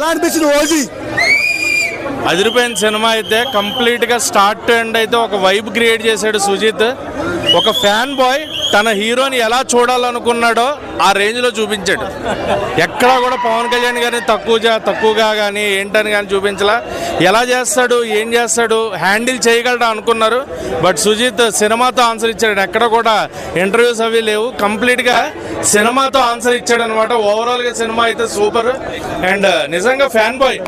ఎలా అనిపించింది OG? అదిరిపోయిన cinema అయితే కంప్లీట్గా స్టార్ట్ టు ఎండ్ అయితే ఒక వైబ్ క్రియేట్ చేశాడు సుజిత్. ఒక ఫ్యాన్ బాయ్ తన హీరోని ఎలా చూడాలనుకున్నాడో ఆ రేంజ్లో చూపించాడు. ఎక్కడా కూడా పవన్ కళ్యాణ్ గారిని తక్కువ తక్కువగా కానీ ఏంటని కానీ చూపించలా. ఎలా చేస్తాడు ఏం చేస్తాడు హ్యాండిల్ చేయగలడా అనుకున్నారు. బట్ సుజిత్ సినిమాతో ఆన్సర్ ఇచ్చాడు. ఎక్కడ కూడా ఇంటర్వ్యూస్ అవి లేవు. కంప్లీట్గా సినిమాతో ఆన్సర్ ఇచ్చాడు అనమాట ఓవరాల్గా సినిమా అయితే సూపర్. అండ్ నిజంగా ఫ్యాన్ బాయ్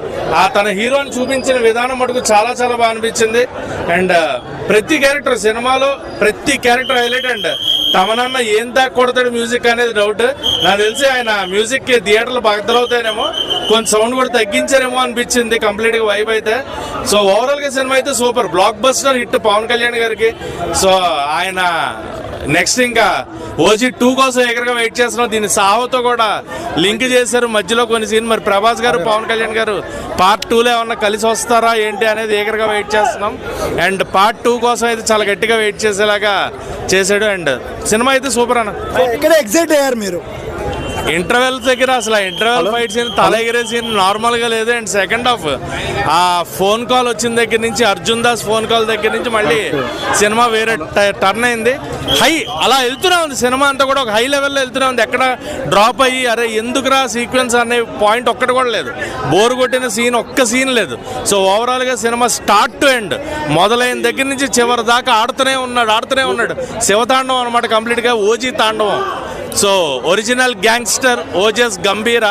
ఆ తన హీరోని చూపించిన విధానం మటుకు చాలా చాలా బాగా అనిపించింది. అండ్ ప్రతి క్యారెక్టర్ సినిమాలో ప్రతి క్యారెక్టర్ హైలైట్. అండ్ తమనన్న ఏం దాకా కొడతాడు మ్యూజిక్ అనేది డౌట్ నాకు తెలిసి ఆయన మ్యూజిక్కి థియేటర్లు బద్దలవుతాయేమో కొంచెం సౌండ్ కూడా తగ్గించారేమో అనిపించింది కంప్లీట్గా వైబ్ అయితే. సో ఓవరాల్గా సినిమా అయితే super. Blockbuster hit Pawan Kalyan గారికి. సో ఆయన నెక్స్ట్ ఇంకా ఓజీ టూ కోసం ఎగరగా వెయిట్ చేస్తున్నాం. దీన్ని సాహోతో కూడా లింక్ చేశారు. మధ్యలో కొన్ని సీన్ మరి ప్రభాస్ గారు పవన్ కళ్యాణ్ గారు పార్ట్ టూలో ఏమన్నా కలిసి వస్తారా ఏంటి అనేది ఎగరగా వెయిట్ చేస్తున్నాం. అండ్ పార్ట్ టూ కోసం అయితే చాలా గట్టిగా వెయిట్ చేసేలాగా చేశాడు. అండ్ సినిమా అయితే సూపర్ అన్న. ఎక్కడ ఎగ్జైట్ అయ్యారు మీరు. ఇంటర్వెల్ దగ్గర అసలు ఇంటర్వెల్ ఫైట్ సీన్ తల ఎగిరే సీన్ నార్మల్గా లేదు. అండ్ సెకండ్ హాఫ్ ఆ ఫోన్ కాల్ వచ్చిన దగ్గర నుంచి అర్జున్ దాస్ ఫోన్ కాల్ దగ్గర నుంచి మళ్ళీ సినిమా వేరే టర్న్ అయింది. హై అలా వెళ్తూనే ఉంది సినిమా అంతా కూడా ఒక హై లెవెల్లో వెళ్తూనే ఉంది. ఎక్కడ డ్రాప్ అయ్యి అరే ఎందుకురా సీక్వెన్స్ అనే పాయింట్ ఒక్కటి కూడా లేదు. బోర్ కొట్టిన సీన్ ఒక్క సీన్ లేదు. సో ఓవరాల్గా సినిమా స్టార్ట్ టు ఎండ్ మొదలైన దగ్గర నుంచి చివరి దాకా ఆడుతూనే ఉన్నాడు ఆడుతూనే ఉన్నాడు. శివతాండవం అనమాట కంప్లీట్గా ఓజీ తాండవం. So original gangster Ojas Gambheera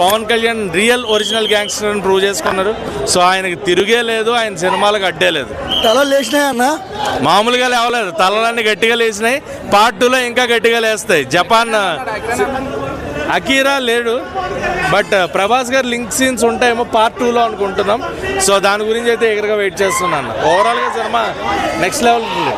Pawan Kalyan real original gangster అని ప్రూవ్ చేసుకున్నారు. సో ఆయనకి తిరిగే లేదు ఆయన సినిమాలకు అడ్డే లేదు. తల లేచినాయన్న మామూలుగా లేవలేదు. తలలన్నీ గట్టిగా లేచినాయి. పార్ట్ టూలో ఇంకా గట్టిగా లేస్తాయి. జపాన్ అకీరా లేడు. బట్ ప్రభాస్ గారు లింక్ సీన్స్ ఉంటాయేమో పార్ట్ టూలో అనుకుంటున్నాం. సో దాని గురించి అయితే ఎగరగా వెయిట్ చేస్తున్నాను. ఓవరాల్గా సినిమా నెక్స్ట్ లెవెల్ ఉంది.